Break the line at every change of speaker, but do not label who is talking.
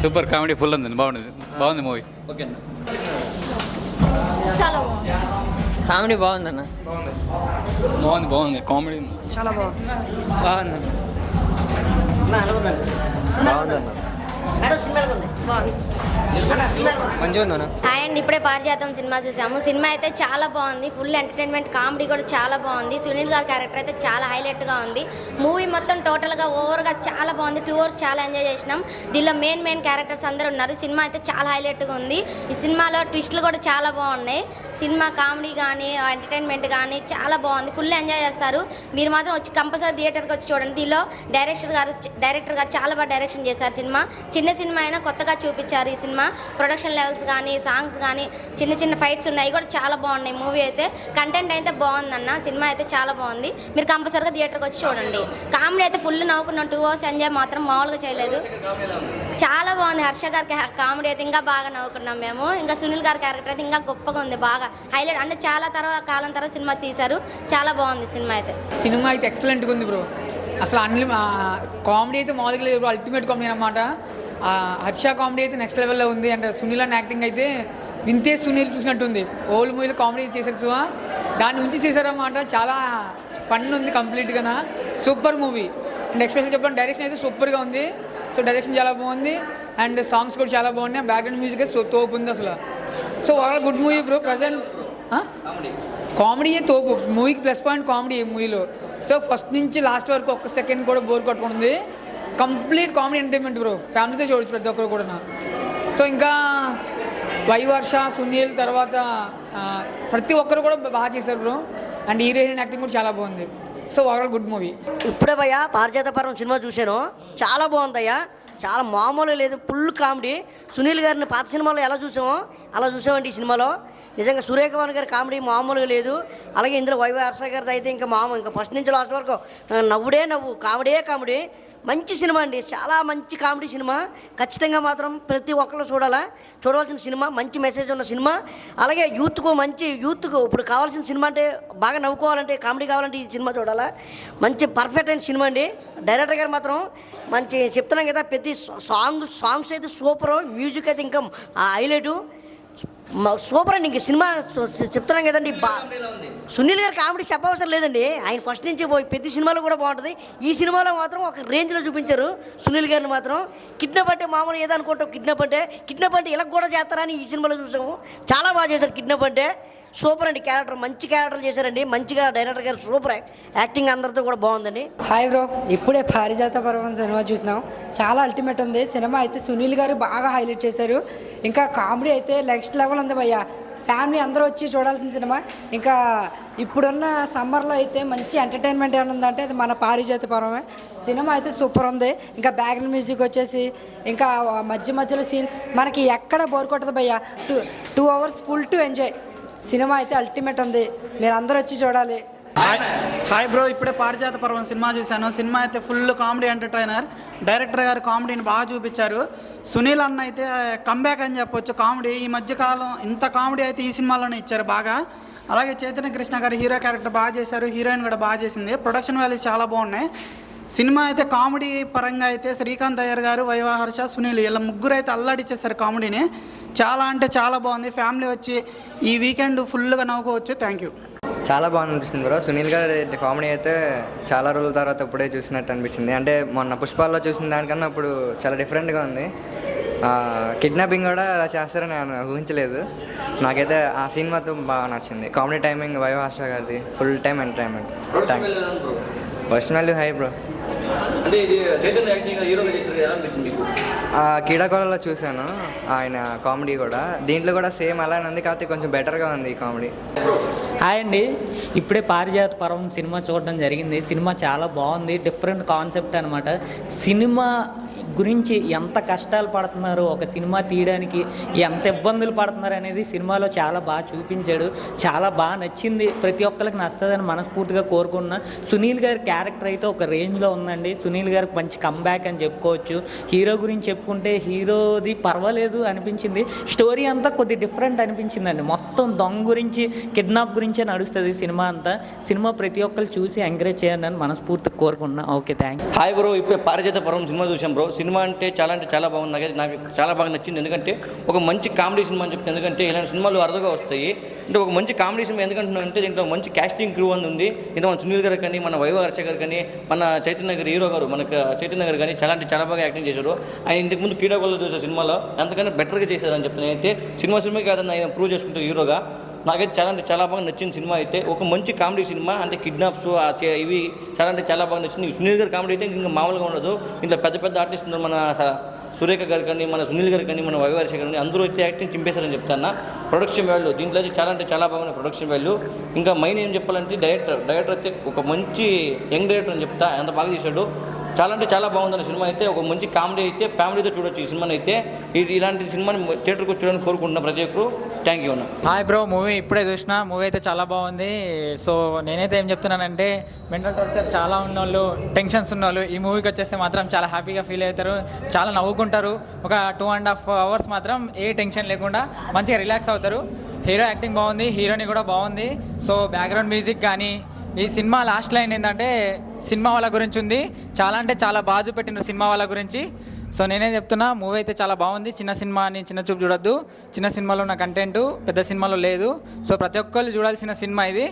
Super comedy full ఉంది బాగుంది బాగుంది మూవీ.
ఓకే అన్న.
చాలా బాగుంది.
కామెడీ బాగుందన్న
బాగుంది బాగుంది కామెడీ.
చాలా బాగుంది.
బాగుందన్న మంచిగా ఉందన్న
హాయ్ అండి ఇప్పుడే పారిజాతం సినిమా చూసాము. సినిమా అయితే చాలా బాగుంది. ఫుల్ ఎంటర్టైన్మెంట్ కామెడీ కూడా చాలా బాగుంది. సునీల్ గారి క్యారెక్టర్ అయితే చాలా హైలైట్గా ఉంది. మూవీ మొత్తం టోటల్గా ఓవర్గా చాలా బాగుంది. టూ అవర్స్ చాలా ఎంజాయ్ చేసినాం. దీనిలో మెయిన్ మెయిన్ క్యారెక్టర్స్ అందరూ ఉన్నారు. సినిమా అయితే చాలా హైలైట్గా ఉంది. ఈ సినిమాలో ట్విస్టులు కూడా చాలా బాగున్నాయి. సినిమా కామెడీ కానీ ఎంటర్టైన్మెంట్ కానీ చాలా బాగుంది. ఫుల్ ఎంజాయ్ చేస్తారు. మీరు మాత్రం వచ్చి కంపల్సరీ థియేటర్కి వచ్చి చూడండి. దీనిలో డైరెక్టర్ గారు డైరెక్టర్ గారు చాలా బాగా డైరెక్షన్ చేశారు సినిమా. చిన్న సినిమా అయినా కొత్తగా చూపించారు ఈ సినిమా. ప్రొడక్షన్ లెవెల్స్ కానీ సాంగ్స్ కానీ చిన్న చిన్న ఫైట్స్ ఉన్నాయి. కూడా చాలా బాగున్నాయి. మూవీ అయితే కంటెంట్ అయితే బాగుందన్న. సినిమా అయితే చాలా బాగుంది. మీరు కంపల్సరీగా థియేటర్కి వచ్చి చూడండి. కామెడీ అయితే ఫుల్ నవ్వుకున్నాం. టూ అవర్స్ ఎంజాయ్ మాత్రం మామూలుగా చేయలేదు. చాలా బాగుంది. హర్ష గారి కామెడీ అయితే ఇంకా బాగా నవ్వుకున్నాం మేము. ఇంకా సునీల్ గారి క్యారెక్టర్ అయితే ఇంకా గొప్పగా ఉంది. బాగా హైలైట్. అంటే చాలా తర్వాత కాలం తర్వాత సినిమా తీశారు. చాలా బాగుంది సినిమా అయితే.
సినిమా అయితే ఎక్సలెంట్గా ఉంది బ్రో. అసలు అన్ని కామెడీ అయితే మామూలుగా లేదు బ్రో. అల్టిమేట్ కామెడీ అనమాట హర్ష కామెడీ అయితే నెక్స్ట్ లెవెల్లో ఉంది. అండ్ సునీల్ అని యాక్టింగ్ అయితే వింతే సునీల్ చూసినట్టుంది. ఓల్డ్ మూవీలో కామెడీ చేశారు సో దాని నుంచి చేశారన్నమాట. చాలా ఫన్ ఉంది కంప్లీట్గా సూపర్ మూవీ అండ్ ఎక్స్పెషల్ చెప్పాలంటే డైరెక్షన్ అయితే సూపర్గా ఉంది. సో డైరెక్షన్ చాలా బాగుంది. అండ్ సాంగ్స్ కూడా చాలా బాగున్నాయి. బ్యాక్గ్రౌండ్ మ్యూజిక్ అయితే తోపు ఉంది అసలు. So overall good movie bro present comedy తోపు. మూవీకి ప్లస్ పాయింట్ కామెడీ ఈ మూవీలో సో ఫస్ట్ నుంచి లాస్ట్ వరకు ఒక్క సెకండ్ కూడా బోర్ కొట్టుకుంది కంప్లీట్ కామెడీ ఎంటర్టైన్మెంట్ బ్రో ఫ్యామిలీతో చూడొచ్చు ప్రతి ఒక్కరు కూడా సో ఇంకా వైవర్ష సునీల్ తర్వాత ప్రతి ఒక్కరు కూడా బాగా చేశారు బ్రో అండ్ హీరోయిన్ యాక్టింగ్ కూడా చాలా బాగుంది. సో ఓవరాల్ గుడ్ మూవీ
ఇప్పుడే భయ్యా పారిజాత పర్వం సినిమా చూశాను. చాలా బాగుందయ్యా. చాలా మామూలు లేదు ఫుల్ కామెడీ. సునీల్ గారిని పాత సినిమాలో ఎలా చూసామో అలా చూసామండి ఈ సినిమాలో. నిజంగా సూర్యకుమార్ గారి కామెడీ మామూలుగా లేదు. అలాగే ఇందులో వైవై హర్ష గారిది అయితే ఇంకా మామూలు ఇంకా ఫస్ట్ నుంచి లాస్ట్ వరకు నవ్వుడే నవ్వు కామెడీయే కామెడీ. మంచి సినిమా అండి చాలా మంచి కామెడీ సినిమా. ఖచ్చితంగా మాత్రం ప్రతి ఒక్కరు చూడాలా. చూడవలసిన సినిమా మంచి మెసేజ్ ఉన్న సినిమా. అలాగే యూత్కు మంచి యూత్కు ఇప్పుడు కావాల్సిన సినిమా అంటే బాగా నవ్వుకోవాలంటే కామెడీ కావాలంటే ఈ సినిమా చూడాలా. మంచి పర్ఫెక్ట్ అయిన సినిమా అండి. డైరెక్టర్ గారు మాత్రం మంచి చెప్తున్నాం కదా ప్రతి సాంగ్ సాంగ్స్ అయితే సూపర్ మ్యూజిక్ అయితే ఇంకా హైలైటు. సూపర్ అండి ఇంక సినిమా చెప్తున్నాం కదండి బా సునీల్ గారు కామెడీ చెప్పవసరం లేదండి. ఆయన ఫస్ట్ నుంచి పోయి ప్రతి సినిమాలో కూడా బాగుంటుంది. ఈ సినిమాలో మాత్రం ఒక రేంజ్లో చూపించారు సునీల్ గారిని మాత్రం. కిడ్నాప్ అంటే మామూలు ఏదనుకుంటాం కిడ్నాప్ అంటే. కిడ్నాప్ అంటే ఇలా కూడా చేస్తారని ఈ సినిమాలో చూసాము. చాలా బాగా చేశారు కిడ్నాప్ అంటే. సూపర్ అండి క్యారెక్టర్ మంచి క్యారెక్టర్ చేశారండి. మంచిగా డైరెక్టర్ గారు సూపర్ యాక్టింగ్ అందరితో కూడా బాగుందండి.
హాయ్ బ్రో ఇప్పుడే పారిజాత పర్వం సినిమా చూసినాం. చాలా అల్టిమేట్ ఉంది. సినిమా అయితే సునీల్ గారు బాగా హైలైట్ చేశారు. ఇంకా కామెడీ అయితే నెక్స్ట్ లెవెల్ ఉంది భయ్యా. ఫ్యామిలీ అందరూ వచ్చి చూడాల్సిన సినిమా. ఇంకా ఇప్పుడున్న సమ్మర్లో అయితే మంచి ఎంటర్టైన్మెంట్ ఏమైనా ఉందంటే అది మన పారిజాత సినిమా అయితే సూపర్ ఉంది. ఇంకా బ్యాక్గ్రౌండ్ మ్యూజిక్ వచ్చేసి ఇంకా మధ్య మధ్యలో సీన్ మనకి ఎక్కడ బోర్ కొట్టదు భయ్య. Two two hours full to enjoy. Cinema అయితే అల్టిమేట్ ఉంది. మీరు అందరూ వచ్చి చూడాలి.
హాయ్ హాయ్ బ్రో ఇప్పుడే పారిజాత పర్వం సినిమా చూశాను. సినిమా అయితే ఫుల్ కామెడీ ఎంటర్టైనర్ డైరెక్టర్ గారు కామెడీని బాగా చూపించారు. సునీల్ అన్న అయితే కంబ్యాక్ అని చెప్పొచ్చు. కామెడీ ఈ మధ్యకాలం ఇంత కామెడీ అయితే ఈ సినిమాలోనే ఇచ్చారు బాగా. అలాగే చైతన్య కృష్ణ గారు హీరో క్యారెక్టర్ బాగా చేశారు. హీరోయిన్ కూడా బాగా చేసింది. ప్రొడక్షన్ వాల్యూస్ చాలా బాగున్నాయి. సినిమా అయితే కామెడీ పరంగా అయితే శ్రీకాంత్ అయ్యర్ గారు వైవా హర్ష సునీల్ ఇలా ముగ్గురు అయితే అల్లాడిచ్చేసారు కామెడీని చాలా అంటే చాలా బాగుంది. ఫ్యామిలీ వచ్చి ఈ వీకెండ్ ఫుల్గా నవ్వుకోవచ్చు. థ్యాంక్ యూ
చాలా బాగా అనిపిస్తుంది బ్రో. సునీల్ గారి కామెడీ అయితే చాలా రోజుల తర్వాత ఇప్పుడే చూసినట్టు అనిపించింది. అంటే మొన్న పుష్పాల్లో చూసిన దానికన్నా ఇప్పుడు చాలా డిఫరెంట్గా ఉంది. కిడ్నాపింగ్ కూడా అలా చేస్తారని నేను ఊహించలేదు. నాకైతే ఆ సీన్ మాత్రం బాగా నచ్చింది. కామెడీ టైమింగ్ వైవాష గారిది full time entertainment. Thank personal hi bro. కీడాకోలలో చూశాను. ఆయన కామెడీ కూడా. దీంట్లో కూడా సేమ్ అలానే ఉంది కాకపోతే కొంచెం బెటర్గా ఉంది ఈ కామెడీ.
హాయ్ అండి ఇప్పుడే పారిజాత పర్వం సినిమా చూడడం జరిగింది. సినిమా చాలా బాగుంది. డిఫరెంట్ కాన్సెప్ట్ అనమాట సినిమా గురించి ఎంత కష్టాలు పడుతున్నారు ఒక సినిమా తీయడానికి ఎంత ఇబ్బందులు పడుతున్నారు అనేది సినిమాలో చాలా బాగా చూపించాడు. చాలా బాగా నచ్చింది. ప్రతి ఒక్కరికి నచ్చుతుందని మనస్ఫూర్తిగా కోరుకున్నా సునీల్ గారి క్యారెక్టర్ అయితే ఒక రేంజ్లో ఉందండి. సునీల్ గారికి మంచి కంబ్యాక్ అని చెప్పుకోవచ్చు. హీరో గురించి చెప్పుకుంటే హీరోది పర్వాలేదు అనిపించింది. స్టోరీ అంతా కొద్ది డిఫరెంట్ అనిపించిందండి. మొత్తం మొత్తం దొంగ గురించి కిడ్నాప్ గురించే నడుస్తుంది సినిమా అంతా. సినిమా ప్రతి ఒక్కరు చూసి ఎంకరేజ్ చేయాలని మనస్ఫూర్తిగా కోరుకున్నా ఓకే థ్యాంక్
హాయ్ బ్రో ఇప్పుడు పారిజాత పర్వం సినిమా చూసాం బ్రో. సినిమా అంటే చాలా అంటే చాలా బాగుంది. నాకు చాలా బాగా నచ్చింది. ఎందుకంటే ఒక మంచి కామెడీ సినిమా అని చెప్పింది ఎందుకంటే ఇలాంటి సినిమాలు అరుదుగా వస్తాయి. అంటే ఒక మంచి కామెడీ సినిమా ఎందుకంటున్నా అంటే దీంట్లో మంచి క్యాస్టింగ్ క్రూ అని ఉంది. ఇంత మన సునీల్ గారు కానీ మన వైభవ హర్ష గారు కానీ మన చైతన్య గారు హీరో గారు మన చైతన్య గారు కానీ చాలా అంటే చాలా బాగా యాక్టింగ్ చేశారు. ఆయన ఇంతకు ముందు చూసే సినిమాలో అంతకన్నా బెటర్గా చేశారని చెప్తాను అయితే సినిమా సినిమా కాదని ఆయన ప్రూవ్ చేసుకుంటారు హీరోగా. నాకైతే చాలా అంటే చాలా బాగా నచ్చిన సినిమా అయితే ఒక మంచి కామెడీ సినిమా అంటే కిడ్నాప్స్ ఇవి చాలా అంటే చాలా బాగా నచ్చింది సునీల్ గారి కామెడీ అయితే ఇంకా మామూలుగా ఉండదు. ఇంట్లో పెద్ద పెద్ద ఆర్టిస్ట్ ఉన్నారు మన సురేఖ గారు కానీ మన సునీల్ గారు కానీ మన వైవర్ష గారు కానీ అందరూ అయితే యాక్టింగ్ చింపేశారని చెప్తాను ప్రొడక్షన్ వాల్యూ దీంట్లో అయితే చాలా అంటే చాలా బాగుంది ప్రొడక్షన్ వాల్యూ ఇంకా మెయిన్ ఏం చెప్పాలంటే డైరెక్టర్ డైరెక్టర్ అయితే ఒక మంచి యంగ్ డైరెక్టర్ అని చెప్తా. ఎంత బాగా చేశాడు? చాలా అంటే చాలా బాగుంది సినిమా అయితే. ఒక మంచి కామెడీ అయితే ఫ్యామిలీతో చూడొచ్చు ఈ సినిమాని అయితే. ఇది ఇలాంటి సినిమాని థియేటర్కి వచ్చి చూడాలని కోరుకుంటున్నా ప్రతి ఒక్కరు. థ్యాంక్ యూ అన్న.
హాయ్ బ్రో మూవీ ఇప్పుడే చూసిన. మూవీ అయితే చాలా బాగుంది. సో నేనైతే ఏం చెప్తున్నానంటే మెంటల్ టార్చర్ చాలా ఉన్నోళ్ళు టెన్షన్స్ ఉన్నోళ్ళు ఈ మూవీకి వచ్చేస్తే మాత్రం చాలా హ్యాపీగా ఫీల్ అవుతారు. చాలా నవ్వుకుంటారు. ఒక టూ అండ్ హాఫ్ అవర్స్ మాత్రం ఏ టెన్షన్ లేకుండా మంచిగా రిలాక్స్ అవుతారు. హీరో యాక్టింగ్ బాగుంది హీరోని కూడా బాగుంది. సో బ్యాక్గ్రౌండ్ మ్యూజిక్ కానీ ఈ సినిమా లాస్ట్ లైన్ ఏంటంటే సినిమా వాళ్ళ గురించి ఉంది. చాలా అంటే చాలా బాగా చూపెట్టిన సినిమా వాళ్ళ గురించి. సో నేనే చెప్తున్నా మూవీ అయితే చాలా బాగుంది. చిన్న సినిమా అని చిన్న చూపు చూడొద్దు. చిన్న సినిమాలో ఉన్న కంటెంట్ పెద్ద సినిమాలో లేదు. సో ప్రతి ఒక్కళ్ళు చూడాల్సిన సినిమా ఇది.